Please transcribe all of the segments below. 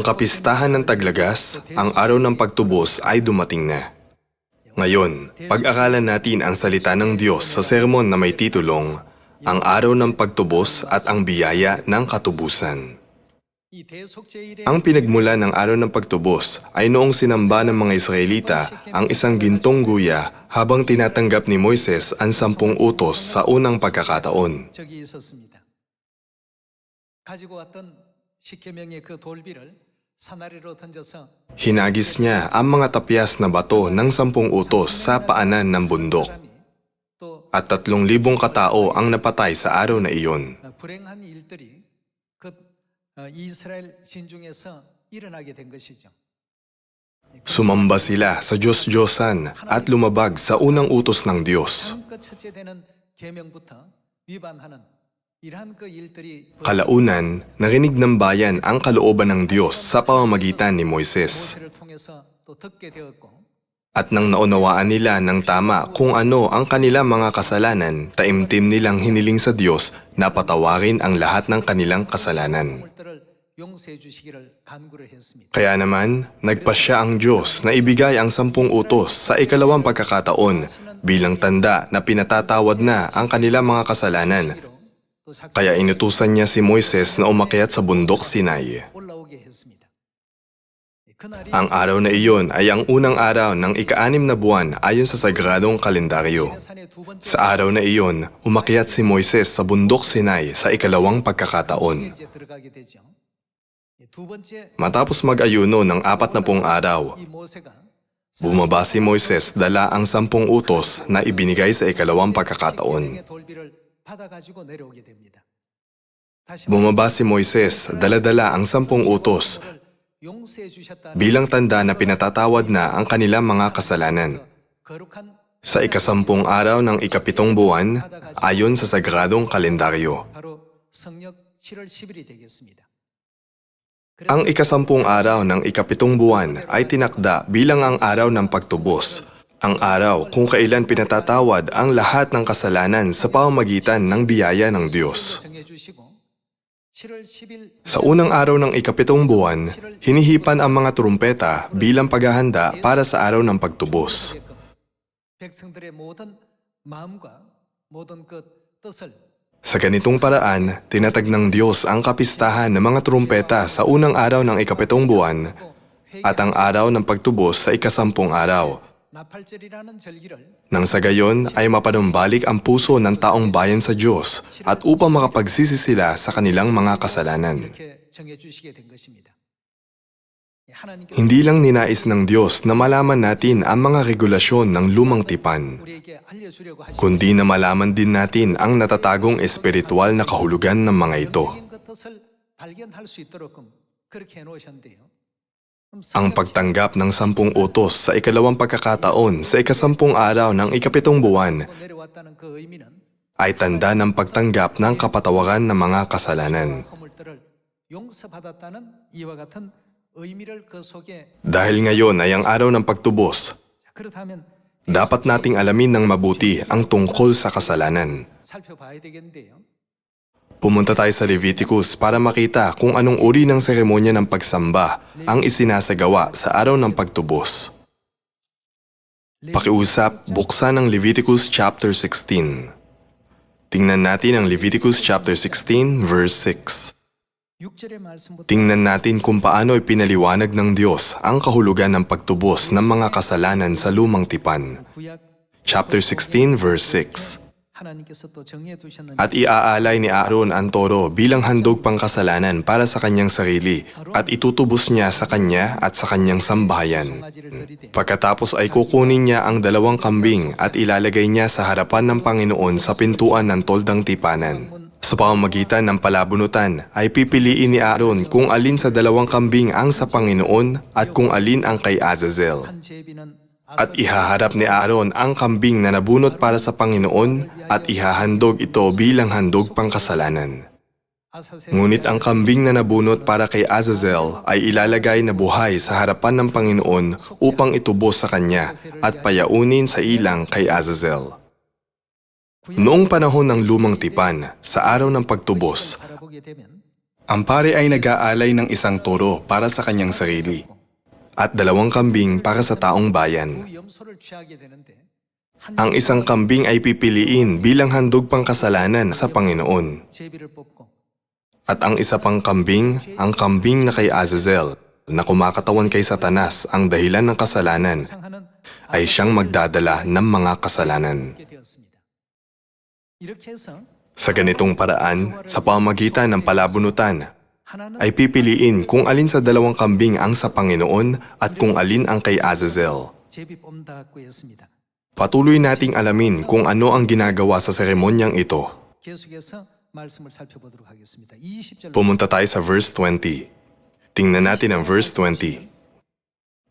Ang kapistahan ng taglagas, ang araw ng pagtubos ay dumating na. Ngayon, pag-aralan natin ang salita ng Diyos sa sermon na may titulong, Ang Araw ng Pagtubos at ang Biyaya ng Katubusan. Ang pinagmula ng araw ng pagtubos ay noong sinamba ng mga Israelita ang isang gintong guya habang tinatanggap ni Moises ang sampung utos sa unang pagkakataon. 적이 있었습니다. 가지고 왔던 십계명의 그 돌비를 산 아래로 던져서 Hinagis niya ang mga tapyas na bato ng sampung utos sa paanan ng bundok at tatlong libong katao ang napatay sa araw na iyon. Sumamba sila sa Diyos-Diyosan at lumabag sa unang utos ng Diyos. Kalaunan, narinig ng bayan ang kalooban ng Diyos sa pamamagitan ni Moises. At nang naunawaan nila ng tama kung ano ang kanila mga kasalanan, taimtim nilang hiniling sa Diyos na patawarin ang lahat ng kanilang kasalanan. Kaya naman, nagpasya ang Diyos na ibigay ang sampung utos sa ikalawang pagkakataon bilang tanda na pinatatawad na ang kanilang mga kasalanan kaya inutusan niya si Moises na umakyat sa bundok Sinai. Ang araw na iyon ay ang unang araw ng ikaanim na buwan ayon sa sagradong kalendaryo. Sa araw na iyon, umakyat si Moises sa bundok Sinai sa ikalawang pagkakataon. Matapos mag-ayuno ng apat na pong araw, bumaba si Moises dala ang sampung utos na ibinigay sa ikalawang pagkakataon. Bumaba si Moises, daladala ang sampung utos bilang tanda na pinatatawad na ang kanilang mga kasalanan. Sa ikasampung araw ng ikapitong buwan, ayon sa sagradong kalendaryo. Ang ikasampung araw ng ikapitong buwan ay tinakda bilang ang araw ng pagtubos ang araw kung kailan pinatatawad ang lahat ng kasalanan sa pamamagitan ng biyaya ng Diyos. Sa unang araw ng ikapitong buwan, hinihipan ang mga trumpeta bilang paghahanda para sa araw ng pagtubos. Sa ganitong paraan, tinatag ng Diyos ang kapistahan ng mga trumpeta sa unang araw ng ikapitong buwan at ang araw ng pagtubos sa ikasampung araw nang sa gayon ay mapanumbalik ang puso ng taong bayan sa Diyos at upang makapagsisi sila sa kanilang mga kasalanan. Hindi lang ninais ng Diyos na malaman natin ang mga regulasyon ng lumang tipan, kundi na malaman din natin ang natatagong espiritual na kahulugan ng mga ito. Ang pagtanggap ng sampung utos sa ikalawang pagkakataon sa ikasampung araw ng ikapitong buwan ay tanda ng pagtanggap ng kapatawaran ng mga kasalanan. Dahil ngayon ay ang araw ng pagtubos, dapat nating alamin ng mabuti ang tungkol sa kasalanan. Pumunta tayo sa Leviticus para makita kung anong uri ng seremonya ng pagsamba ang isinasagawa sa araw ng pagtubos. Pakiusap, buksan ang Leviticus chapter 16. Tingnan natin ang Leviticus chapter 16 verse 6. Tingnan natin kung paano ipinaliwanag ng Diyos ang kahulugan ng pagtubos ng mga kasalanan sa lumang tipan. Chapter 16 verse 6 at iaalay ni Aaron ang toro bilang handog pang kasalanan para sa kanyang sarili at itutubos niya sa kanya at sa kanyang sambahayan. Pagkatapos ay kukunin niya ang dalawang kambing at ilalagay niya sa harapan ng Panginoon sa pintuan ng toldang tipanan. Sa pamamagitan ng palabunutan ay pipiliin ni Aaron kung alin sa dalawang kambing ang sa Panginoon at kung alin ang kay Azazel. At ihaharap ni Aaron ang kambing na nabunot para sa Panginoon at ihahandog ito bilang handog pangkasalanan. Ngunit ang kambing na nabunot para kay Azazel ay ilalagay na buhay sa harapan ng Panginoon upang itubos sa kanya at payaunin sa ilang kay Azazel. Noong panahon ng lumang tipan, sa araw ng pagtubos, ang pare ay nag-aalay ng isang toro para sa kanyang sarili at dalawang kambing para sa taong bayan. Ang isang kambing ay pipiliin bilang handog pang kasalanan sa Panginoon. At ang isa pang kambing, ang kambing na kay Azazel, na kumakatawan kay Satanas ang dahilan ng kasalanan, ay siyang magdadala ng mga kasalanan. Sa ganitong paraan, sa pamagitan ng palabunutan, ay pipiliin kung alin sa dalawang kambing ang sa Panginoon at kung alin ang kay Azazel. Patuloy nating alamin kung ano ang ginagawa sa seremonyang ito. Pumunta tayo sa verse 20. Tingnan natin ang verse 20.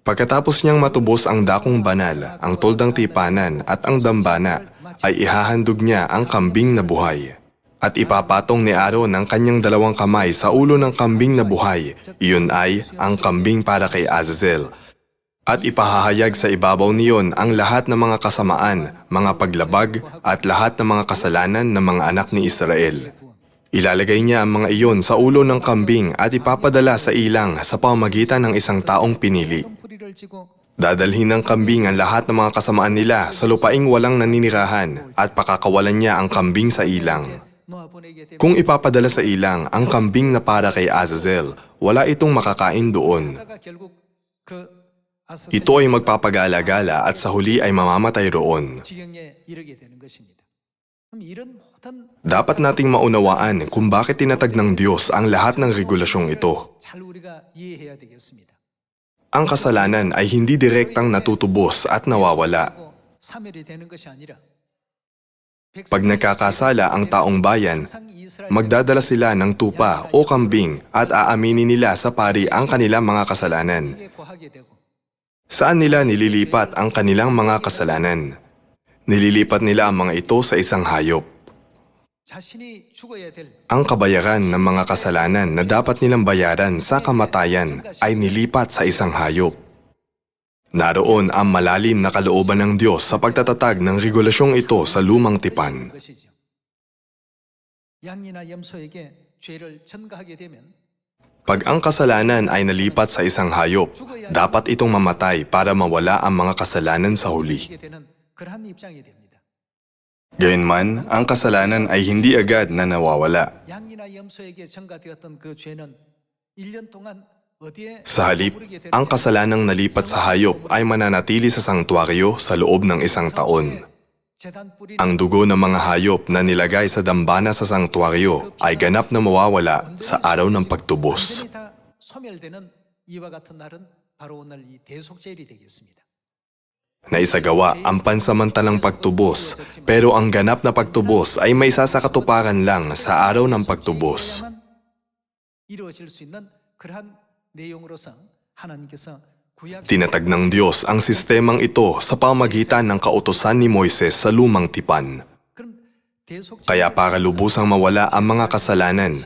Pagkatapos niyang matubos ang dakong banal, ang toldang tipanan at ang dambana, ay ihahandog niya ang kambing na buhay at ipapatong ni Aaron ang kanyang dalawang kamay sa ulo ng kambing na buhay, iyon ay ang kambing para kay Azazel. At ipahahayag sa ibabaw niyon ang lahat ng mga kasamaan, mga paglabag, at lahat ng mga kasalanan ng mga anak ni Israel. Ilalagay niya ang mga iyon sa ulo ng kambing at ipapadala sa ilang sa pamagitan ng isang taong pinili. Dadalhin ng kambing ang lahat ng mga kasamaan nila sa lupaing walang naninirahan at pakakawalan niya ang kambing sa ilang. Kung ipapadala sa ilang ang kambing na para kay Azazel, wala itong makakain doon. Ito ay magpapagala-gala at sa huli ay mamamatay roon. Dapat nating maunawaan kung bakit tinatag ng Diyos ang lahat ng regulasyong ito. Ang kasalanan ay hindi direktang natutubos at nawawala. Pag nagkakasala ang taong bayan, magdadala sila ng tupa o kambing at aaminin nila sa pari ang kanilang mga kasalanan. Saan nila nililipat ang kanilang mga kasalanan? Nililipat nila ang mga ito sa isang hayop. Ang kabayaran ng mga kasalanan na dapat nilang bayaran sa kamatayan ay nilipat sa isang hayop. Naroon ang malalim na kalooban ng Diyos sa pagtatatag ng regulasyong ito sa lumang tipan. Pag ang kasalanan ay nalipat sa isang hayop, dapat itong mamatay para mawala ang mga kasalanan sa huli. Gayunman, ang kasalanan ay hindi agad na nawawala. Sa halip, ang kasalanang nalipat sa hayop ay mananatili sa sangtuaryo sa loob ng isang taon. Ang dugo ng mga hayop na nilagay sa dambana sa sangtuaryo ay ganap na mawawala sa araw ng pagtubos. Naisagawa ang pansamantalang pagtubos, pero ang ganap na pagtubos ay may sasakatuparan lang sa araw ng pagtubos. Tinatag ng Diyos ang sistemang ito sa pamagitan ng kautosan ni Moises sa lumang tipan. Kaya para lubusang mawala ang mga kasalanan,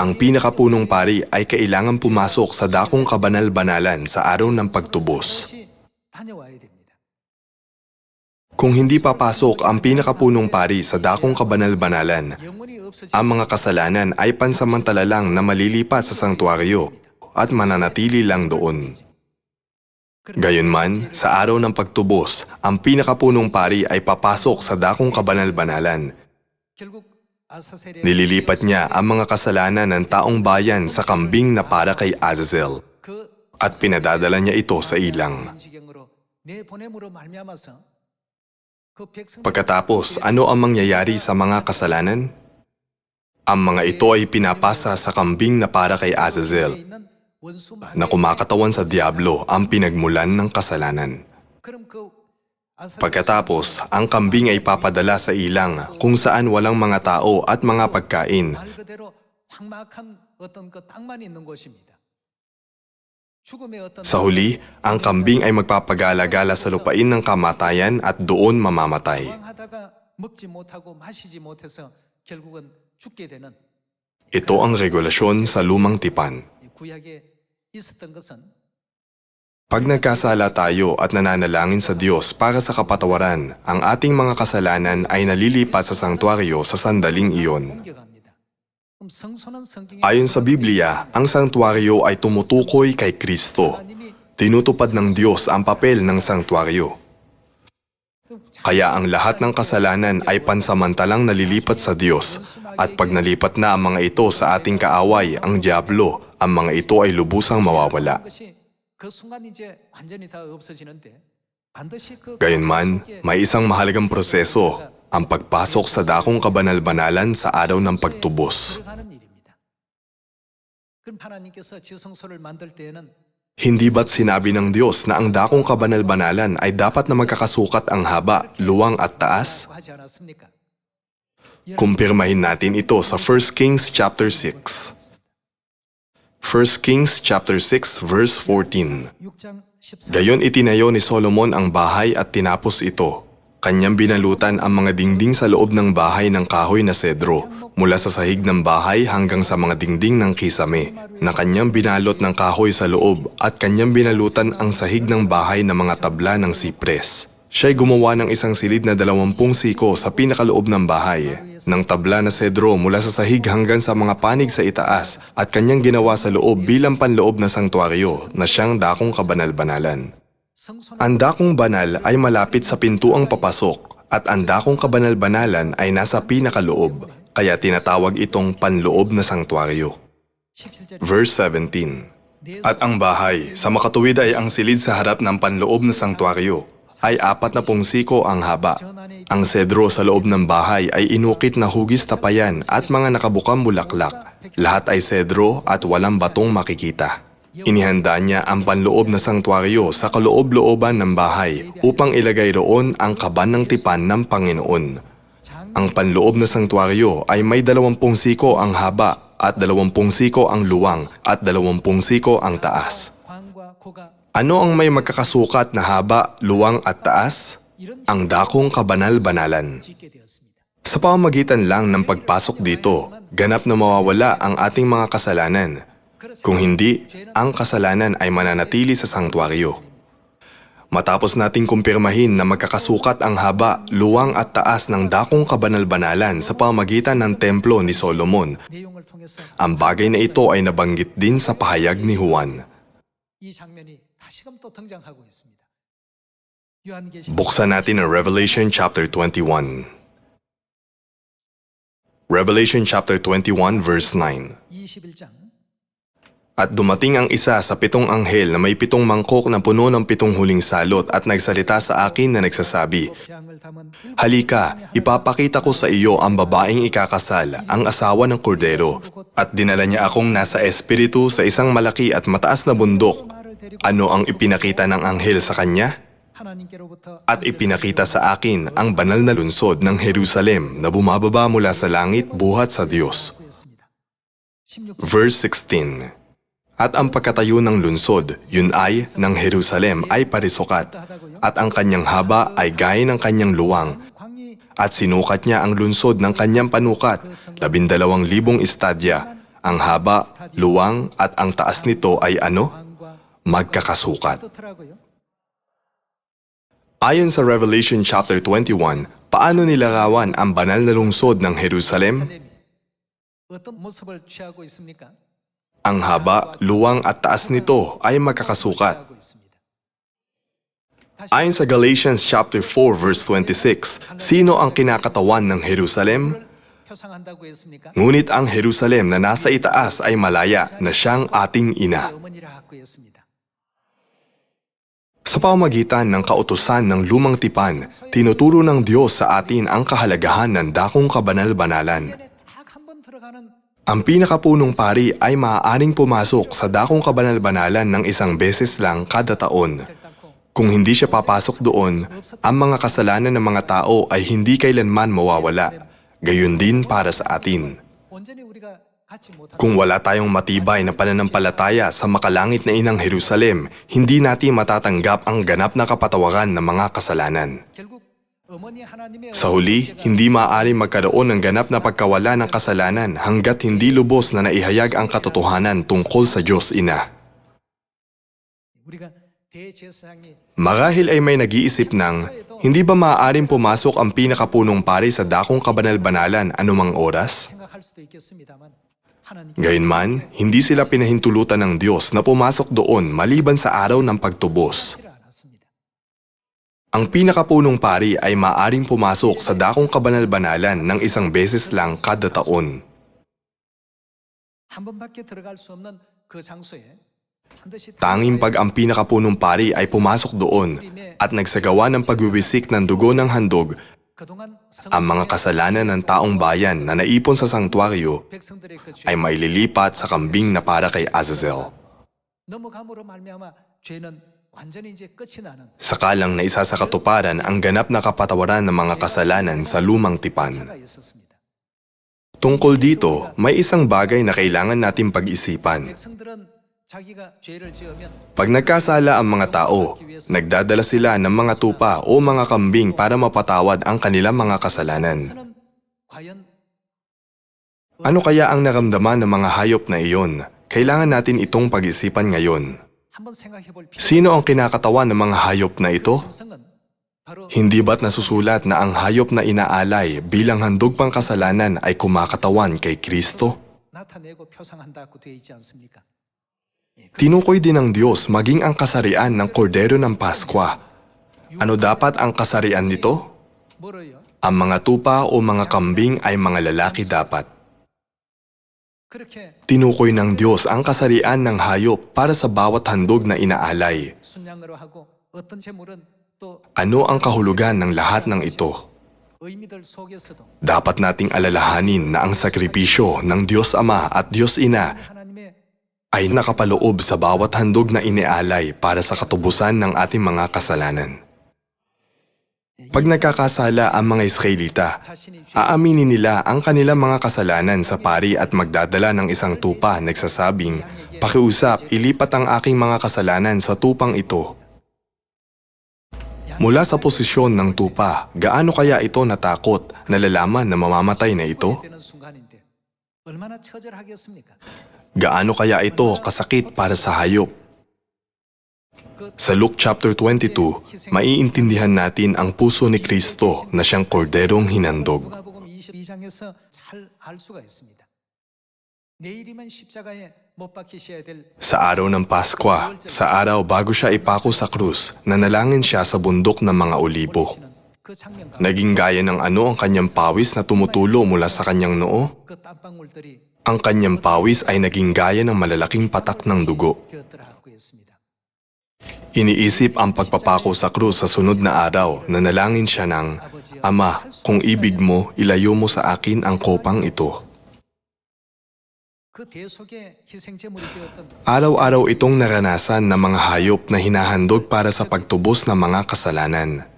ang pinakapunong pari ay kailangan pumasok sa dakong kabanal-banalan sa araw ng pagtubos. Kung hindi papasok ang pinakapunong pari sa dakong kabanal-banalan, ang mga kasalanan ay pansamantala lang na malilipat sa sangtuaryo at mananatili lang doon. Gayunman, sa araw ng pagtubos, ang pinakapunong pari ay papasok sa dakong kabanal-banalan. Nililipat niya ang mga kasalanan ng taong bayan sa kambing na para kay Azazel at pinadadala niya ito sa ilang. Pagkatapos, ano ang mangyayari sa mga kasalanan? Ang mga ito ay pinapasa sa kambing na para kay Azazel na kumakatawan sa Diablo ang pinagmulan ng kasalanan. Pagkatapos, ang kambing ay papadala sa ilang kung saan walang mga tao at mga pagkain. Sa huli, ang kambing ay magpapagala-gala sa lupain ng kamatayan at doon mamamatay. Ito ang regulasyon sa lumang tipan. Pag nagkasala tayo at nananalangin sa Diyos para sa kapatawaran, ang ating mga kasalanan ay nalilipat sa sangtuaryo sa sandaling iyon. Ayon sa Biblia, ang sangtuaryo ay tumutukoy kay Kristo. Tinutupad ng Diyos ang papel ng sangtuaryo. Kaya ang lahat ng kasalanan ay pansamantalang nalilipat sa Diyos at pag nalipat na ang mga ito sa ating kaaway, ang Diablo, ang mga ito ay lubusang mawawala. Gayunman, may isang mahalagang proseso, ang pagpasok sa dakong kabanal-banalan sa araw ng pagtubos. Hindi ba't sinabi ng Diyos na ang dakong kabanal-banalan ay dapat na magkakasukat ang haba, luwang at taas? Kumpirmahin natin ito sa 1 Kings chapter 6. 1 Kings chapter 6 verse 14. 6장 14절 Gayon itinayo ni Solomon ang bahay at tinapos ito. Kanyang binalutan ang mga dingding sa loob ng bahay ng kahoy na sedro, mula sa sahig ng bahay hanggang sa mga dingding ng kisame, na kanyang binalot ng kahoy sa loob at kanyang binalutan ang sahig ng bahay ng mga tabla ng sipres. Siya'y gumawa ng isang silid na dalawampung siko sa pinakaloob ng bahay, ng tabla na sedro mula sa sahig hanggang sa mga panig sa itaas at kanyang ginawa sa loob bilang panloob na sangtuaryo na siyang dakong kabanal-banalan. Ang dakong banal ay malapit sa pintuang papasok at ang dakong kabanal-banalan ay nasa pinakaloob, kaya tinatawag itong panloob na sangtuaryo. Verse 17 At ang bahay sa makatuwid ay ang silid sa harap ng panloob na sangtuaryo ay apat na pung siko ang haba. Ang sedro sa loob ng bahay ay inukit na hugis tapayan at mga nakabukang bulaklak. Lahat ay sedro at walang batong makikita. Inihanda niya ang panloob na sangtuaryo sa kaloob-looban ng bahay upang ilagay roon ang kaban ng tipan ng Panginoon. Ang panloob na sangtuaryo ay may dalawampung siko ang haba at dalawampung siko ang luwang at dalawampung siko ang taas. Ano ang may magkakasukat na haba, luwang at taas? Ang dakong kabanal-banalan. Sa pamamagitan lang ng pagpasok dito, ganap na mawawala ang ating mga kasalanan. Kung hindi, ang kasalanan ay mananatili sa sangtuaryo. Matapos nating kumpirmahin na magkakasukat ang haba, luwang at taas ng dakong kabanal-banalan sa pamagitan ng templo ni Solomon, ang bagay na ito ay nabanggit din sa pahayag ni Juan. Buksan natin ang Revelation chapter 21. Revelation chapter 21 verse 9. At dumating ang isa sa pitong anghel na may pitong mangkok na puno ng pitong huling salot at nagsalita sa akin na nagsasabi, Halika, ipapakita ko sa iyo ang babaeng ikakasal, ang asawa ng kordero. At dinala niya akong nasa espiritu sa isang malaki at mataas na bundok ano ang ipinakita ng anghel sa kanya? At ipinakita sa akin ang banal na lunsod ng Jerusalem na bumababa mula sa langit buhat sa Diyos. Verse 16 At ang pagkatayo ng lunsod, yun ay, ng Jerusalem ay parisukat, at ang kanyang haba ay gaya ng kanyang luwang, at sinukat niya ang lunsod ng kanyang panukat, labindalawang libong istadya, ang haba, luwang at ang taas nito ay ano? magkakasukat. Ayon sa Revelation chapter 21, paano nilarawan ang banal na lungsod ng Jerusalem? Ang haba, luwang at taas nito ay magkakasukat. Ayon sa Galatians chapter 4 verse 26, sino ang kinakatawan ng Jerusalem? Ngunit ang Jerusalem na nasa itaas ay malaya na siyang ating ina. Sa pamagitan ng kautusan ng lumang tipan, tinuturo ng Diyos sa atin ang kahalagahan ng dakong kabanal-banalan. Ang pinakapunong pari ay maaaring pumasok sa dakong kabanal-banalan ng isang beses lang kada taon. Kung hindi siya papasok doon, ang mga kasalanan ng mga tao ay hindi kailanman mawawala. Gayun din para sa atin. Kung wala tayong matibay na pananampalataya sa makalangit na inang Jerusalem, hindi natin matatanggap ang ganap na kapatawaran ng mga kasalanan. Sa huli, hindi maaari magkaroon ng ganap na pagkawala ng kasalanan hanggat hindi lubos na naihayag ang katotohanan tungkol sa Diyos Ina. Marahil ay may nag-iisip ng, hindi ba maaaring pumasok ang pinakapunong pari sa dakong kabanal-banalan anumang oras? Gayunman, hindi sila pinahintulutan ng Diyos na pumasok doon maliban sa araw ng pagtubos. Ang pinakapunong pari ay maaring pumasok sa dakong kabanal-banalan ng isang beses lang kada taon. Tanging pag ang pinakapunong pari ay pumasok doon at nagsagawa ng pagwiwisik ng dugo ng handog ang mga kasalanan ng taong bayan na naipon sa sangtuaryo ay maililipat sa kambing na para kay Azazel. Sakalang naisa sa katuparan ang ganap na kapatawaran ng mga kasalanan sa lumang tipan. Tungkol dito, may isang bagay na kailangan natin pag-isipan. Pag nagkasala ang mga tao, nagdadala sila ng mga tupa o mga kambing para mapatawad ang kanilang mga kasalanan. Ano kaya ang naramdaman ng mga hayop na iyon? Kailangan natin itong pag-isipan ngayon. Sino ang kinakatawan ng mga hayop na ito? Hindi ba't nasusulat na ang hayop na inaalay bilang handog pang kasalanan ay kumakatawan kay Kristo? Tinukoy din ng Diyos maging ang kasarian ng kordero ng Paskwa. Ano dapat ang kasarian nito? Ang mga tupa o mga kambing ay mga lalaki dapat. Tinukoy ng Diyos ang kasarian ng hayop para sa bawat handog na inaalay. Ano ang kahulugan ng lahat ng ito? Dapat nating alalahanin na ang sakripisyo ng Diyos Ama at Diyos Ina ay nakapaloob sa bawat handog na inealay para sa katubusan ng ating mga kasalanan. Pag nagkakasala ang mga Israelita, aaminin nila ang kanilang mga kasalanan sa pari at magdadala ng isang tupa nagsasabing, Pakiusap, ilipat ang aking mga kasalanan sa tupang ito. Mula sa posisyon ng tupa, gaano kaya ito natakot, nalalaman na mamamatay na ito? Gaano kaya ito kasakit para sa hayop? Sa Luke chapter 22, maiintindihan natin ang puso ni Kristo na siyang korderong hinandog. Sa araw ng Paskwa, sa araw bago siya ipako sa krus, nanalangin siya sa bundok ng mga olibo. Naging gaya ng ano ang kanyang pawis na tumutulo mula sa kanyang noo? Ang kanyang pawis ay naging gaya ng malalaking patak ng dugo. Iniisip ang pagpapako sa krus sa sunod na araw na nalangin siya ng, Ama, kung ibig mo, ilayo mo sa akin ang kopang ito. Araw-araw itong naranasan ng mga hayop na hinahandog para sa pagtubos ng mga kasalanan.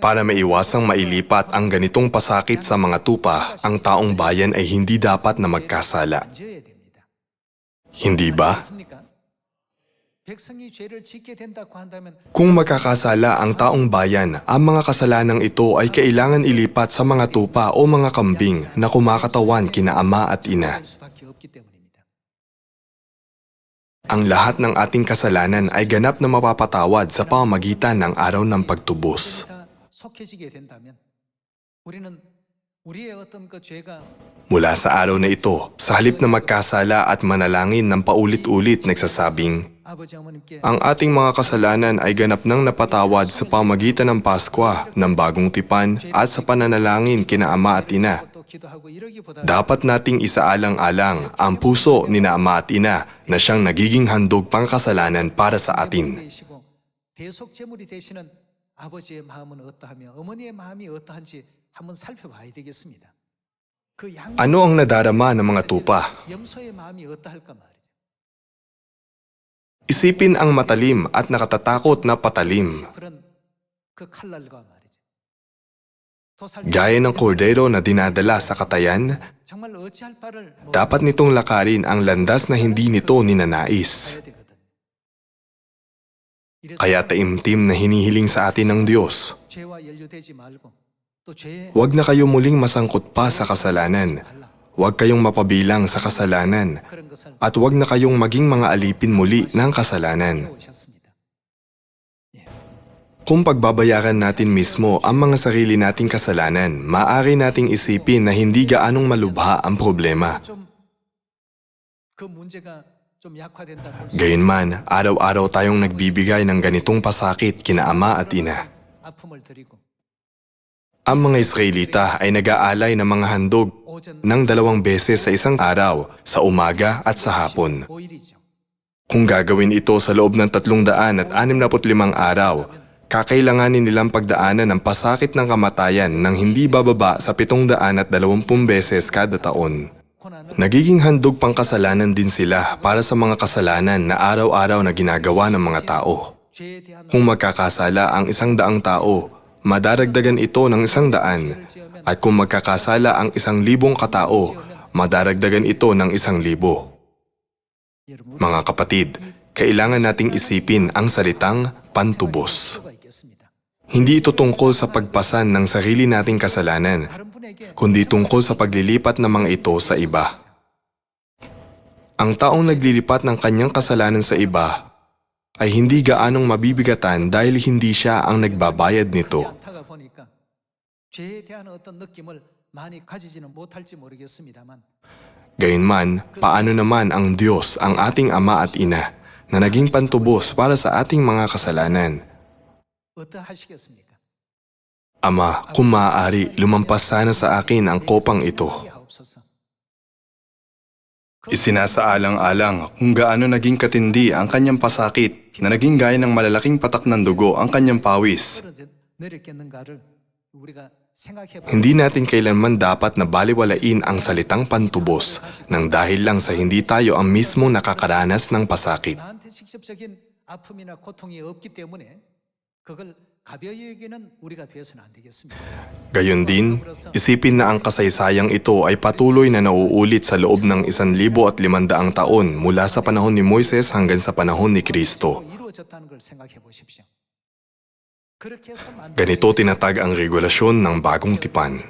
Para maiwasang mailipat ang ganitong pasakit sa mga tupa, ang taong bayan ay hindi dapat na magkasala. Hindi ba? Kung makakasala ang taong bayan, ang mga kasalanang ito ay kailangan ilipat sa mga tupa o mga kambing na kumakatawan kina ama at ina. Ang lahat ng ating kasalanan ay ganap na mapapatawad sa pamamagitan ng araw ng pagtubos. Mula sa araw na ito, sa halip na magkasala at manalangin ng paulit-ulit nagsasabing, 아버지 어머님께 ang ating mga kasalanan ay ganap nang napatawad sa pamagitan ng Paskwa, ng bagong tipan at sa pananalangin kina ama at ina. 또 기도하고 이러기보다 Dapat nating isaalang-alang ang puso ni na ama at ina na siyang nagiging handog pang kasalanan para sa atin. 되시고 대속 제물이 되시는 아버지의 마음은 어떠하며 어머니의 마음이 어떠한지 ano ang nadarama ng mga tupa? Isipin ang matalim at nakatatakot na patalim. Gaya ng kordero na dinadala sa katayan, dapat nitong lakarin ang landas na hindi nito ninanais. Kaya taimtim na hinihiling sa atin ng Diyos. Huwag na kayo muling masangkot pa sa kasalanan. Huwag kayong mapabilang sa kasalanan. At huwag na kayong maging mga alipin muli ng kasalanan. Kung pagbabayaran natin mismo ang mga sarili nating kasalanan, maaari nating isipin na hindi gaanong malubha ang problema. Gayunman, araw-araw tayong nagbibigay ng ganitong pasakit kina ama at ina. Ang mga Israelita ay nag-aalay ng mga handog ng dalawang beses sa isang araw, sa umaga at sa hapon. Kung gagawin ito sa loob ng 365 araw, kakailanganin nilang pagdaanan ng pasakit ng kamatayan ng hindi bababa sa 720 beses kada taon. Nagiging handog pang kasalanan din sila para sa mga kasalanan na araw-araw na ginagawa ng mga tao. Kung magkakasala ang isang daang tao, madaragdagan ito ng isang daan. At kung magkakasala ang isang libong katao, madaragdagan ito ng isang libo. Mga kapatid, kailangan nating isipin ang salitang pantubos. Hindi ito tungkol sa pagpasan ng sarili nating kasalanan, kundi tungkol sa paglilipat ng mga ito sa iba. Ang taong naglilipat ng kanyang kasalanan sa iba ay hindi gaanong mabibigatan dahil hindi siya ang nagbabayad nito. Gayunman, paano naman ang Diyos, ang ating Ama at Ina, na naging pantubos para sa ating mga kasalanan? Ama, kung maaari, lumampas sana sa akin ang kopang ito. Isinasaalang-alang kung gaano naging katindi ang kanyang pasakit na naging gaya ng malalaking patak ng dugo ang kanyang pawis. Hindi natin kailanman dapat na baliwalain ang salitang pantubos nang dahil lang sa hindi tayo ang mismo nakakaranas ng pasakit. 나한테 직접적인 아픔이나 고통이 없기 때문에 그걸 가벼이 여기는 우리가 되어서는 안 되겠습니다. Gayon din, isipin na ang kasaysayang ito ay patuloy na nauulit sa loob ng isan libo at limandaang taon mula sa panahon ni Moises hanggang sa panahon ni Kristo. 이루어졌다는 걸 생각해 보십시오. 그렇게 해서 만든 Ganito tinatag ang regulasyon ng bagong tipan.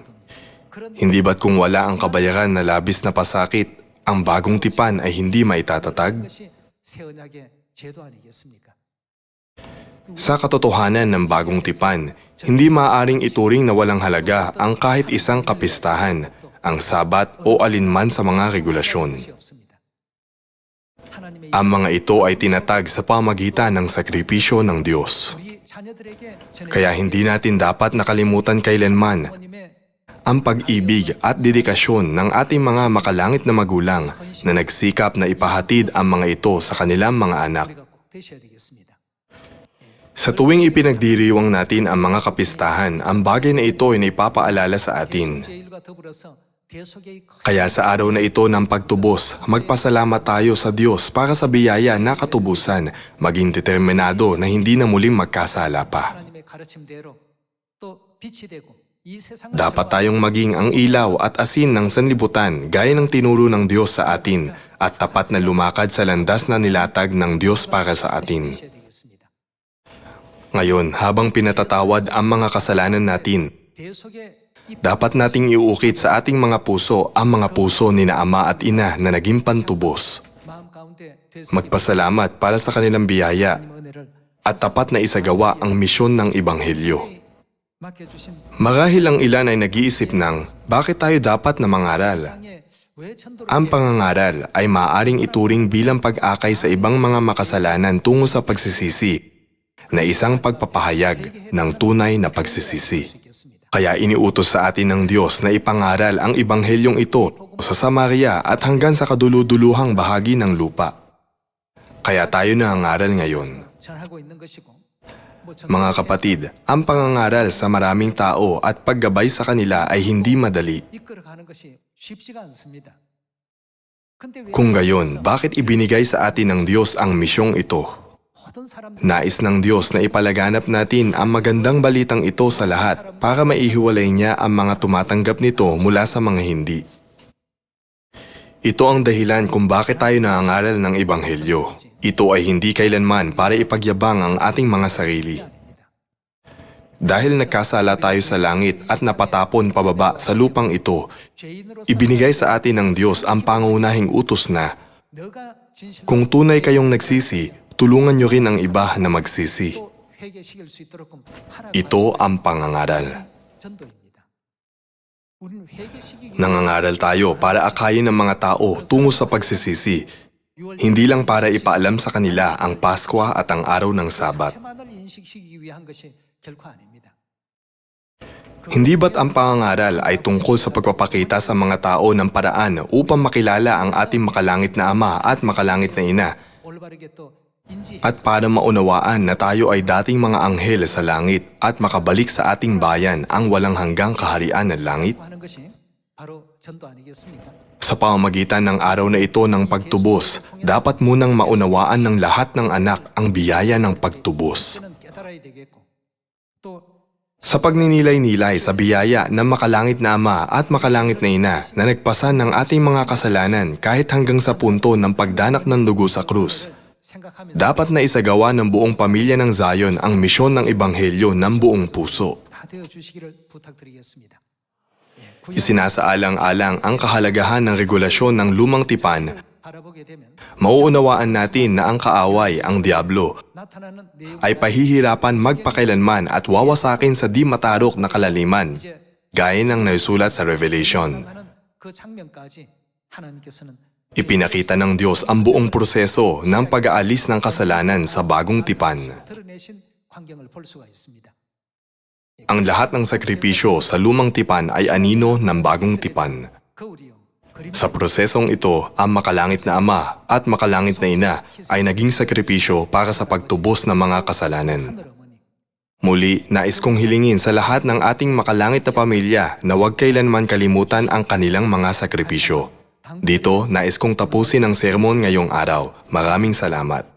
그런 Hindi ba't kung wala ang kabayaran na labis na pasakit, ang bagong tipan ay hindi maitatatag? 것이 새 언약의 제도 아니겠습니까? sa katotohanan ng bagong tipan, hindi maaring ituring na walang halaga ang kahit isang kapistahan, ang sabat o alinman sa mga regulasyon. Ang mga ito ay tinatag sa pamagitan ng sakripisyo ng Diyos. Kaya hindi natin dapat nakalimutan kailanman ang pag-ibig at dedikasyon ng ating mga makalangit na magulang na nagsikap na ipahatid ang mga ito sa kanilang mga anak. Sa tuwing ipinagdiriwang natin ang mga kapistahan, ang bagay na ito ay naipapaalala sa atin. Kaya sa araw na ito ng pagtubos, magpasalamat tayo sa Diyos para sa biyaya na katubusan, maging determinado na hindi na muling magkasala pa. Dapat tayong maging ang ilaw at asin ng sanlibutan gaya ng tinuro ng Diyos sa atin at tapat na lumakad sa landas na nilatag ng Diyos para sa atin. Ngayon, habang pinatatawad ang mga kasalanan natin, dapat nating iuukit sa ating mga puso ang mga puso ni na ama at ina na naging pantubos. Magpasalamat para sa kanilang biyaya at tapat na isagawa ang misyon ng Ibanghelyo. Marahil ang ilan ay nag-iisip ng bakit tayo dapat na mangaral. Ang pangangaral ay maaring ituring bilang pag-akay sa ibang mga makasalanan tungo sa pagsisisi na isang pagpapahayag ng tunay na pagsisisi. Kaya iniutos sa atin ng Diyos na ipangaral ang ibanghelyong ito sa Samaria at hanggang sa kaduluduluhang bahagi ng lupa. Kaya tayo na ang aral ngayon. Mga kapatid, ang pangangaral sa maraming tao at paggabay sa kanila ay hindi madali. Kung gayon, bakit ibinigay sa atin ng Diyos ang misyong ito? Nais ng Diyos na ipalaganap natin ang magandang balitang ito sa lahat para maihiwalay niya ang mga tumatanggap nito mula sa mga hindi. Ito ang dahilan kung bakit tayo naangaral ng Ebanghelyo. Ito ay hindi kailanman para ipagyabang ang ating mga sarili. Dahil nagkasala tayo sa langit at napatapon pababa sa lupang ito, ibinigay sa atin ng Diyos ang pangunahing utos na, Kung tunay kayong nagsisi, tulungan nyo rin ang iba na magsisi. Ito ang pangangaral. Nangangaral tayo para akayin ng mga tao tungo sa pagsisisi, hindi lang para ipaalam sa kanila ang Pasko at ang araw ng Sabat. Hindi ba't ang pangangaral ay tungkol sa pagpapakita sa mga tao ng paraan upang makilala ang ating makalangit na Ama at makalangit na Ina at para maunawaan na tayo ay dating mga anghel sa langit at makabalik sa ating bayan ang walang hanggang kaharian ng langit, sa pamamagitan ng araw na ito ng pagtubos, dapat munang maunawaan ng lahat ng anak ang biyaya ng pagtubos. Sa pagninilay-nilay sa biyaya ng makalangit na ama at makalangit na ina na nagpasa ng ating mga kasalanan kahit hanggang sa punto ng pagdanak ng dugo sa krus, dapat na isagawa ng buong pamilya ng Zion ang misyon ng Ebanghelyo ng buong puso. Isinasaalang-alang ang kahalagahan ng regulasyon ng lumang tipan, mauunawaan natin na ang kaaway, ang Diablo, ay pahihirapan magpakailanman at wawasakin sa di matarok na kalaliman, gaya ng naisulat sa Revelation. Ipinakita ng Diyos ang buong proseso ng pag-aalis ng kasalanan sa bagong tipan. Ang lahat ng sakripisyo sa lumang tipan ay anino ng bagong tipan. Sa prosesong ito, ang makalangit na ama at makalangit na ina ay naging sakripisyo para sa pagtubos ng mga kasalanan. Muli, nais kong hilingin sa lahat ng ating makalangit na pamilya na huwag kailanman kalimutan ang kanilang mga sakripisyo. Dito, nais kong tapusin ang sermon ngayong araw. Maraming salamat.